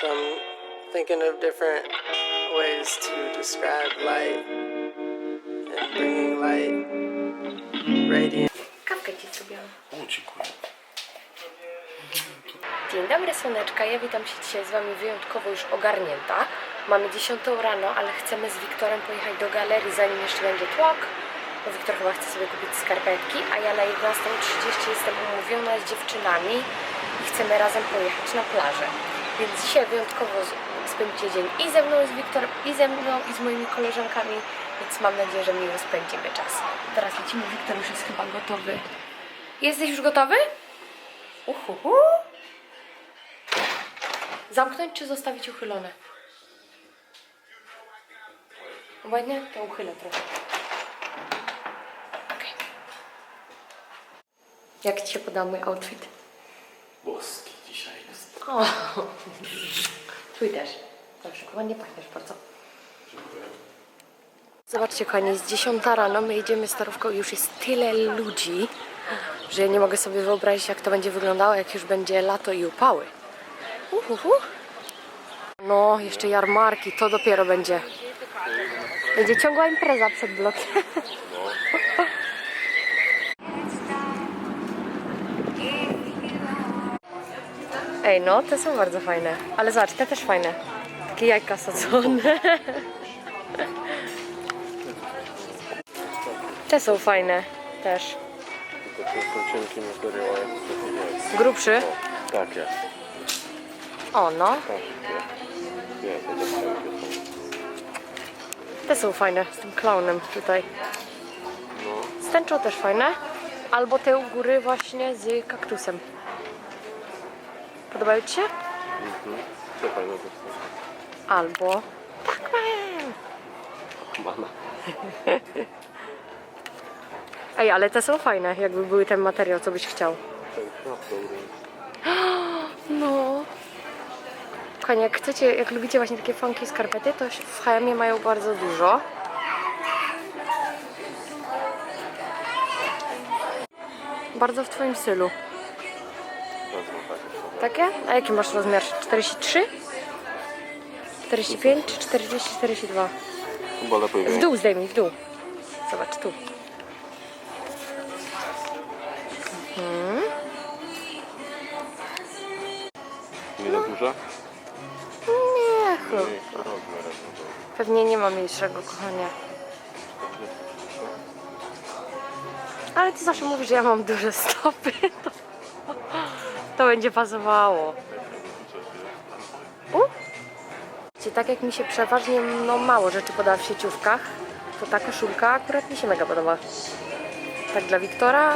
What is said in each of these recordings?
So I'm thinking of different ways to describe light and bringing light, radiant. Kawkę ci zrobiłam. O, dziękuję. Dzień dobry słoneczka, ja witam się dzisiaj z Wami wyjątkowo już ogarnięta. Mamy 10 rano, ale chcemy z Wiktorem pojechać do galerii zanim jeszcze będzie tłok. Bo Wiktor chyba chce sobie kupić skarpetki, a ja na 11.30 jestem umówiona z dziewczynami i chcemy razem pojechać na plażę. Więc dzisiaj wyjątkowo spędzicie dzień i ze mną, i z Wiktorem, i ze mną, i z moimi koleżankami, więc mam nadzieję, że miło spędzimy czas. Teraz lecimy, Wiktor już jest chyba gotowy. Jesteś już gotowy? Uhuhu. Zamknąć czy zostawić uchylone? Ładnie? To uchylę trochę. Okej. Jak Ci się podoba mój outfit? Jest. O, Twój też. Proszę, ładnie pachniesz bardzo. Zobaczcie, kochani, jest 10 rano, my jedziemy starówką już jest tyle ludzi, że nie mogę sobie wyobrazić, jak to będzie wyglądało, jak już będzie lato i upały. Uhuhu. No, jeszcze jarmarki, to dopiero będzie. Będzie ciągła impreza przed blokiem. Ej, no, te są bardzo fajne. Ale zobacz, te też fajne. Takie jajka sadzone. Te są fajne też. Tylko to są cienkie materiały, jak to jest. Grubszy. Tak jest. O, no. Jest. Nie, to też cienkie są. Te są fajne z tym klaunem tutaj. No, Z tęczą też fajne. Albo te u góry właśnie z kaktusem. Podobają Ci się? mhm. Co fajne? Albo Pac-Man. Ej, ale te są fajne, jakby były ten materiał, co byś chciał. No. Kochani, jak chcecie, jak lubicie właśnie takie funky skarpety, to w H&M mają bardzo dużo. Bardzo w twoim stylu. Takie? A jaki masz rozmiar? 43? 45 czy 40, 42? Chyba lepiej W dół zdejmij, w dół. Zobacz, tu. Nie za duże? Nie. Mniejszy rozmiar. Pewnie nie ma mniejszego, kochania. Ale ty zawsze mówisz, że ja mam duże stopy. To, to będzie pasowało. U? Tak jak mi się przeważnie no, mało rzeczy podoba w sieciówkach, to ta koszulka akurat mi się mega podoba. Tak dla Wiktora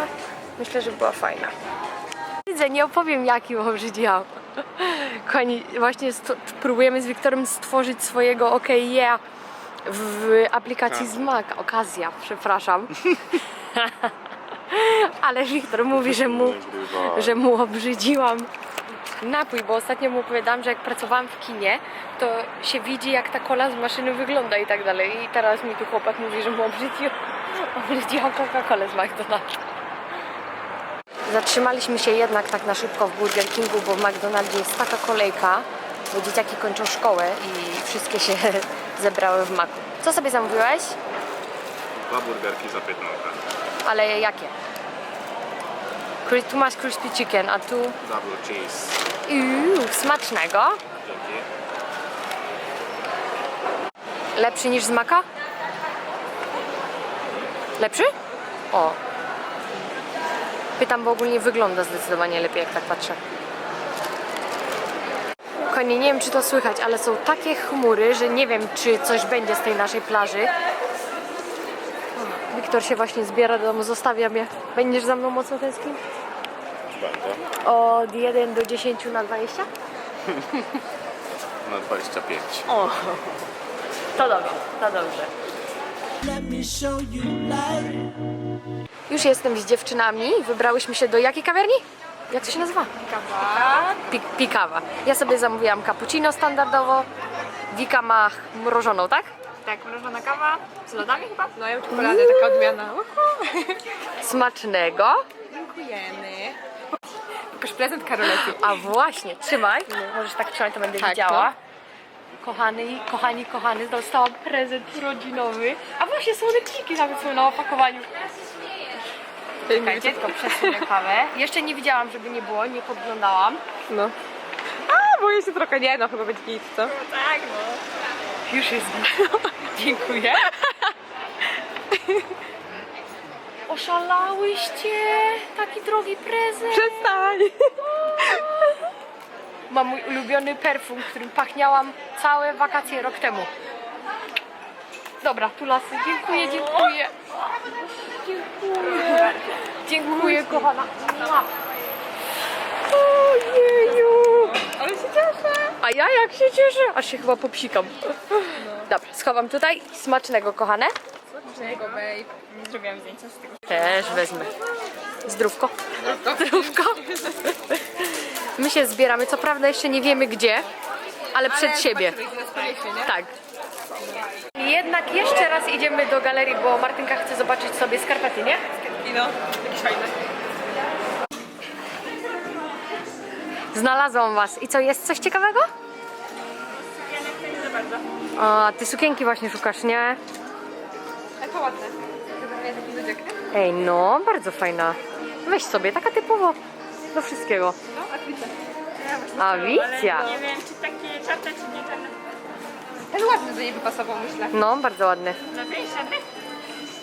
myślę, że była fajna. Widzę, nie opowiem jaki obrzydziłam. Kochani, właśnie próbujemy z Wiktorem stworzyć swojego OK Yeah w aplikacji z Mac. Okazja, przepraszam. Ale Wiktor mówi, że mu, że mu obrzydziłam napój, bo ostatnio mu opowiadałam, że jak pracowałam w kinie, to się widzi jak ta kola z maszyny wygląda i tak dalej. I teraz mi tu chłopak mówi, że mu obrzydził, obrzydziłam Coca-Colę z McDonald's. Zatrzymaliśmy się jednak tak na szybko w Burger Kingu, bo w McDonaldzie jest taka kolejka, bo dzieciaki kończą szkołę i wszystkie się zebrały w maku. Co sobie zamówiłeś? Dwa burgerki za 15. Ale jakie? Cri- Tu masz crispy chicken, a tu... Double cheese. Uuu, smacznego. Dzięki. Lepszy niż z maka? Lepszy? O. Pytam, bo ogólnie wygląda zdecydowanie lepiej, jak tak patrzę. Kochani, nie wiem, czy to słychać, ale są takie chmury, że nie wiem, czy coś będzie z tej naszej plaży. Wiktor się właśnie zbiera do domu, zostawia mnie. Będziesz za mną mocno tęsknił? Będę. Od 1 do 10 na 20? Na 25. O, to dobrze, to dobrze. Już jestem z dziewczynami. Wybrałyśmy się do jakiej kawiarni? Jak to się nazywa? Kawa. Pi- Pikawa. Ja sobie zamówiłam cappuccino standardowo. Wika ma mrożoną, tak? Tak, mrożona kawa z lodami chyba? No ja czekoladę, taka odmiana. Smacznego. Dziękujemy. Pokaż prezent Karolety. A właśnie, trzymaj. Możesz tak trzymać, to będę Tak, widziała. Kochany, kochani, kochany, dostałam prezent urodzinowy. A właśnie słoneczniki nawet są na opakowaniu. Czekajcie, tylko przesunę kawę. Jeszcze nie widziałam, żeby nie było, nie podglądałam. No. A, boję się trochę. Nie, no chyba będzie git, co? Tak, no. Już jest. Dziękuję. Oszalałyście? Taki drogi prezent. Przestań! Mam mój ulubiony perfum, którym pachniałam całe wakacje rok temu. Dobra, tu lasy. Dziękuję, dziękuję. Dziękuję. Dziękuję, kochana. Ojeju. Ale się cieszę. A ja jak się cieszę, aż się chyba popsikam. Dobra, schowam tutaj. Smacznego, kochane. Czego, babe? Nie zrobiłam zdjęcia z tego. Też wezmę. Zdrówko. Zdrówko. My się zbieramy, co prawda jeszcze nie wiemy gdzie, ale przed siebie. Tak. Jednak jeszcze raz idziemy do galerii, bo Martynka chce zobaczyć sobie skarpety, nie? I no, jakieś fajne. Znalazłam was. I co, jest coś ciekawego? Nie za bardzo. A, ty sukienki właśnie szukasz, nie? To ładne. Taki ludziek. Ej, no, bardzo fajna. Weź sobie, taka typowo do wszystkiego. No, a widzę. A wicja. Nie wiem, czy takie czarne, czy nie czarne. Ten ładny do niej by pasował, myślę. No, bardzo ładny. No wiesz, żadne?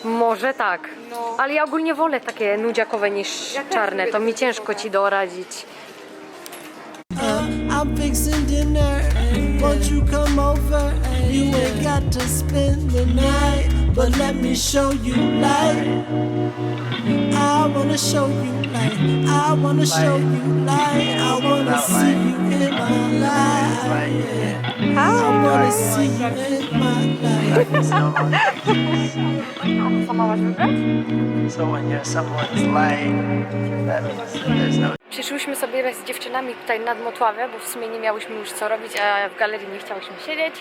Może tak. No. Ale ja ogólnie wolę takie nudziakowe niż Ja też czarne. lubię To mi takie ciężko ci doradzić. I'm fixing dinner. Won't you come over? You ain't got to spend the night, but let me show you light. I wanna show you light. I wanna show you light. I wanna see you in my life. I wanna see you in my life. Sama masz? So when you're someone's light, that means that there's no Przyszłyśmy sobie z dziewczynami tutaj nad Motławę, bo w sumie nie miałyśmy już co robić, a w galerii nie chciałyśmy siedzieć.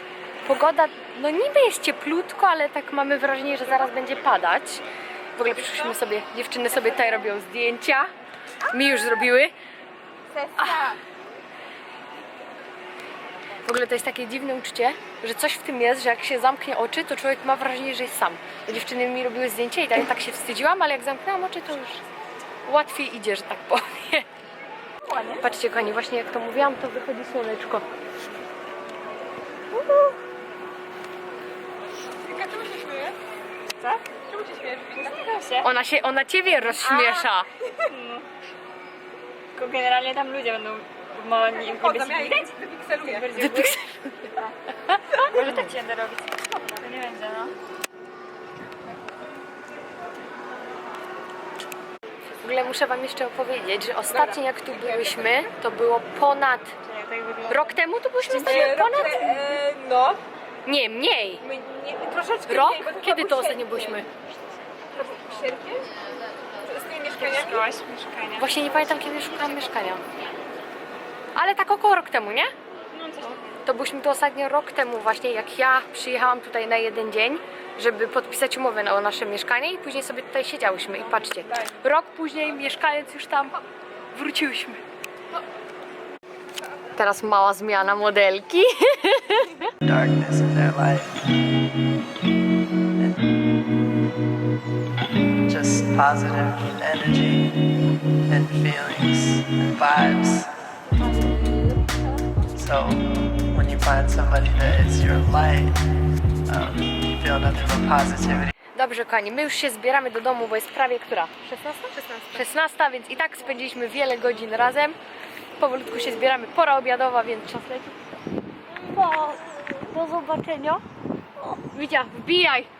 Pogoda, no niby jest cieplutko, ale tak mamy wrażenie, że zaraz będzie padać. W ogóle przyszłyśmy sobie, dziewczyny sobie tutaj robią zdjęcia. Mi już zrobiły. W ogóle to jest takie dziwne uczucie, że coś w tym jest, że jak się zamknie oczy, to człowiek ma wrażenie, że jest sam. Dziewczyny mi robiły zdjęcie i tak, tak się wstydziłam, ale jak zamknęłam oczy, to już łatwiej idzie, że tak powiem. Patrzcie kochani, właśnie jak to mówiłam, to wychodzi słoneczko. Wika, czemu się śmieje? Co? Czemu się śmiejesz? Dlatego się. Ona się, ona ciebie rozśmiesza. Tylko generalnie tam ludzie będą mo, nie, nie Chodzą, ja ich wypikseluję. Może tak ci będę robić. To nie będzie, no. W ogóle muszę wam jeszcze opowiedzieć, że ostatnio jak tu byłyśmy, to było ponad... Rok temu tu byłyśmy ostatnio ponad? E, no, Nie, mniej. my nie, troszeczkę Rok? mniej, bo to Kiedy to ostatnio sierpień. Z tymi mieszkaniami? szukałaś mieszkania? Właśnie nie pamiętam kiedy szukałam mieszkania. Ale tak około rok temu, nie? No coś takiego. To byliśmy tu ostatnio rok temu właśnie, jak ja przyjechałam tutaj na jeden dzień, żeby podpisać umowę na o nasze mieszkanie i później sobie tutaj siedziałyśmy i patrzcie, rok później mieszkając już tam wróciłyśmy. Teraz mała zmiana modelki. darkness in their life. And just positive energy and feelings and vibes. So find somebody that is your light, um, you feel nothing but positivity. Dobrze kochani, my już się zbieramy do domu, bo jest prawie która? 16? 16. 16, więc i tak spędziliśmy wiele godzin razem. Powolutku się zbieramy, pora obiadowa, więc czas leci. Do, do zobaczenia. Widzia, wbijaj!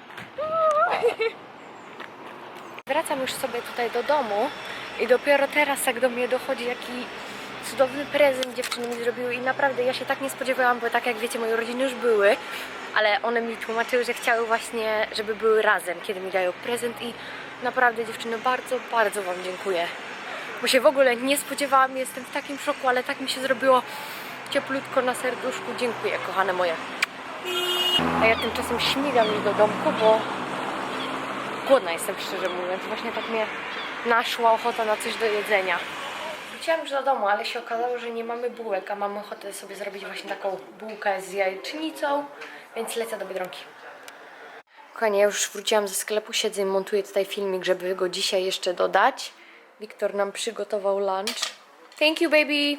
Wracam już sobie tutaj do domu i dopiero teraz jak do mnie dochodzi jaki cudowny prezent dziewczyny mi zrobiły i naprawdę ja się tak nie spodziewałam, bo tak jak wiecie moje urodziny już były, ale one mi tłumaczyły, że chciały właśnie, żeby były razem, kiedy mi dają prezent i naprawdę dziewczyny bardzo, bardzo Wam dziękuję. Bo się w ogóle nie spodziewałam, jestem w takim szoku, ale tak mi się zrobiło cieplutko na serduszku. Dziękuję kochane moje. A ja tymczasem śmigam już do domku, bo głodna jestem szczerze mówiąc. Właśnie tak mnie naszła ochota na coś do jedzenia. Wróciłam już do domu, ale się okazało, że nie mamy bułek, a mamy ochotę sobie zrobić właśnie taką bułkę z jajecznicą, więc lecę do Biedronki. Kochani, ja już wróciłam ze sklepu, siedzę i montuję tutaj filmik, żeby go dzisiaj jeszcze dodać. Wiktor nam przygotował lunch. Thank you, baby!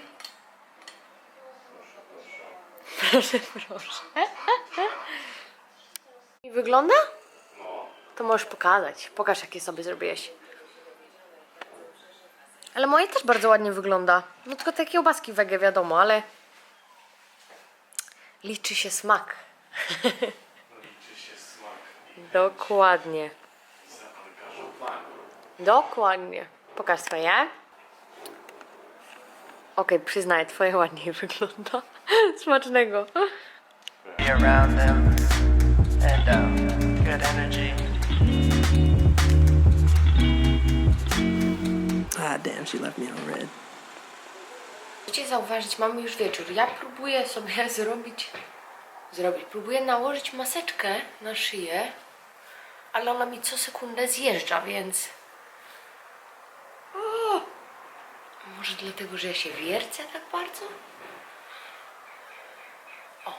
Proszę, proszę. I wygląda? To możesz pokazać. Pokaż, jakie sobie zrobiłeś. Ale moje też bardzo ładnie wygląda. No tylko te kiełbaski wege wiadomo, ale liczy się smak. Dokładnie. Dokładnie. Pokaż swoje. Okej, przyznaję, twoje ładniej wygląda. Smacznego. Be around them and um, good energy. Damn, she left me on red. Zauważyć, mamy już wieczór. Ja próbuję sobie zrobić, zrobić, próbuję nałożyć maseczkę na szyję, ale ona mi co sekundę zjeżdża, więc... O! Może dlatego, że ja się wiercę tak bardzo? O.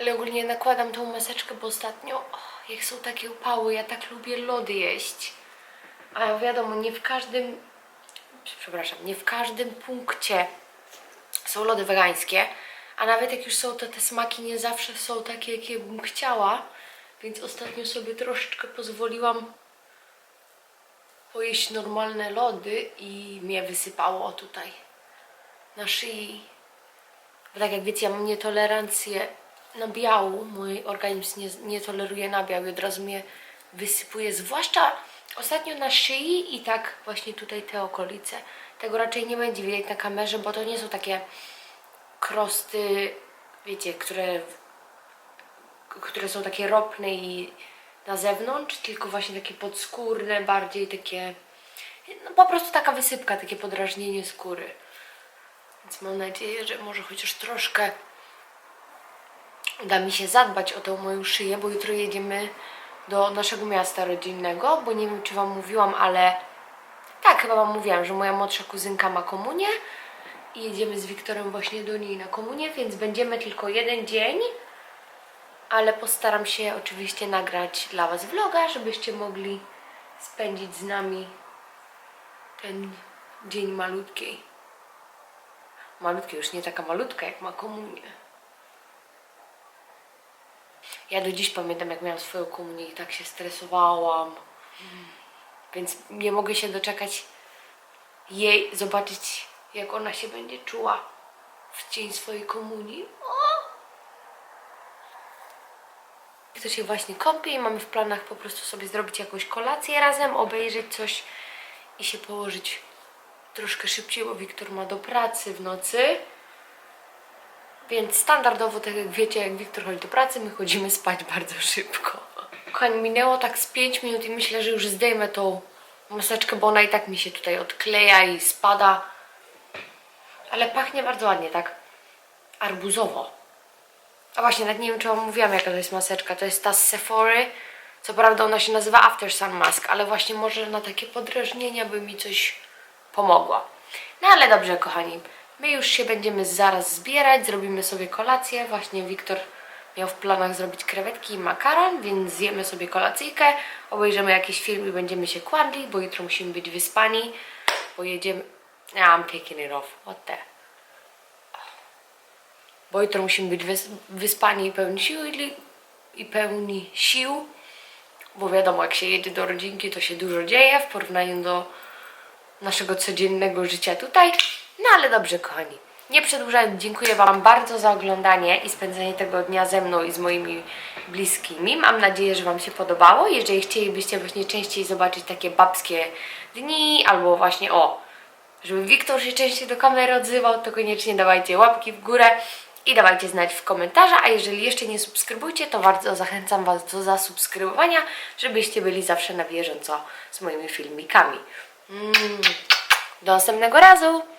Ale ogólnie nakładam tą maseczkę, bo ostatnio, o, jak są takie upały, ja tak lubię lody jeść. A wiadomo, nie w każdym przepraszam, nie w każdym punkcie są lody wegańskie, a nawet jak już są to te smaki nie zawsze są takie, jakie bym chciała, więc ostatnio sobie troszeczkę pozwoliłam pojeść normalne lody i mnie wysypało tutaj na szyi. Bo tak jak wiecie, ja mam nietolerancję na biału, mój organizm nie, nie toleruje nabiału i od razu mnie wysypuje, zwłaszcza ostatnio na szyi i tak właśnie tutaj te okolice. Tego raczej nie będzie widać na kamerze, bo to nie są takie krosty, wiecie, które, które są takie ropne i na zewnątrz, tylko właśnie takie podskórne, bardziej takie, no po prostu taka wysypka, takie podrażnienie skóry. Więc mam nadzieję, że może chociaż troszkę uda mi się zadbać o tą moją szyję, bo jutro jedziemy do naszego miasta rodzinnego, bo nie wiem, czy Wam mówiłam, ale tak, chyba Wam mówiłam, że moja młodsza kuzynka ma komunię i jedziemy z Wiktorem właśnie do niej na komunię, więc będziemy tylko jeden dzień, ale postaram się oczywiście nagrać dla Was vloga, żebyście mogli spędzić z nami ten dzień malutkiej. Malutkiej, już nie taka malutka jak ma komunię. Ja do dziś pamiętam, jak miałam swoją komunię i tak się stresowałam. Więc nie mogę się doczekać jej, zobaczyć, jak ona się będzie czuła w dzień swojej komunii. O! Kto się właśnie kąpie i mamy w planach po prostu sobie zrobić jakąś kolację razem, obejrzeć coś i się położyć troszkę szybciej, bo Wiktor ma do pracy w nocy. Więc standardowo, tak jak wiecie, jak Wiktor chodzi do pracy, my chodzimy spać bardzo szybko. Kochani, minęło tak z 5 minut i myślę, że już zdejmę tą maseczkę, bo ona i tak mi się tutaj odkleja i spada. Ale pachnie bardzo ładnie, tak arbuzowo. A właśnie, nawet nie wiem, czy wam mówiłam, jaka to jest maseczka. To jest ta z Sephory. Co prawda ona się nazywa After Sun Mask, ale właśnie może na takie podrażnienia by mi coś pomogła. No ale dobrze, kochani. My już się będziemy zaraz zbierać, zrobimy sobie kolację. Właśnie Wiktor miał w planach zrobić krewetki i makaron, więc zjemy sobie kolacyjkę, obejrzymy jakiś film i będziemy się kładli, bo jutro musimy być wyspani, bo jedziemy... I'm taking it off. What the... Bo jutro musimy być wys... wyspani i pełni sił i pełni sił, bo wiadomo, jak się jedzie do rodzinki, to się dużo dzieje w porównaniu do naszego codziennego życia tutaj. No ale dobrze, kochani. Nie przedłużając, dziękuję Wam bardzo za oglądanie i spędzenie tego dnia ze mną i z moimi bliskimi. Mam nadzieję, że Wam się podobało. Jeżeli chcielibyście właśnie częściej zobaczyć takie babskie dni, albo właśnie o, żeby Wiktor się częściej do kamery odzywał, to koniecznie dawajcie łapki w górę i dawajcie znać w komentarzach. A jeżeli jeszcze nie subskrybujcie, to bardzo zachęcam Was do zasubskrybowania, żebyście byli zawsze na bieżąco z moimi filmikami. Mm. Do następnego razu!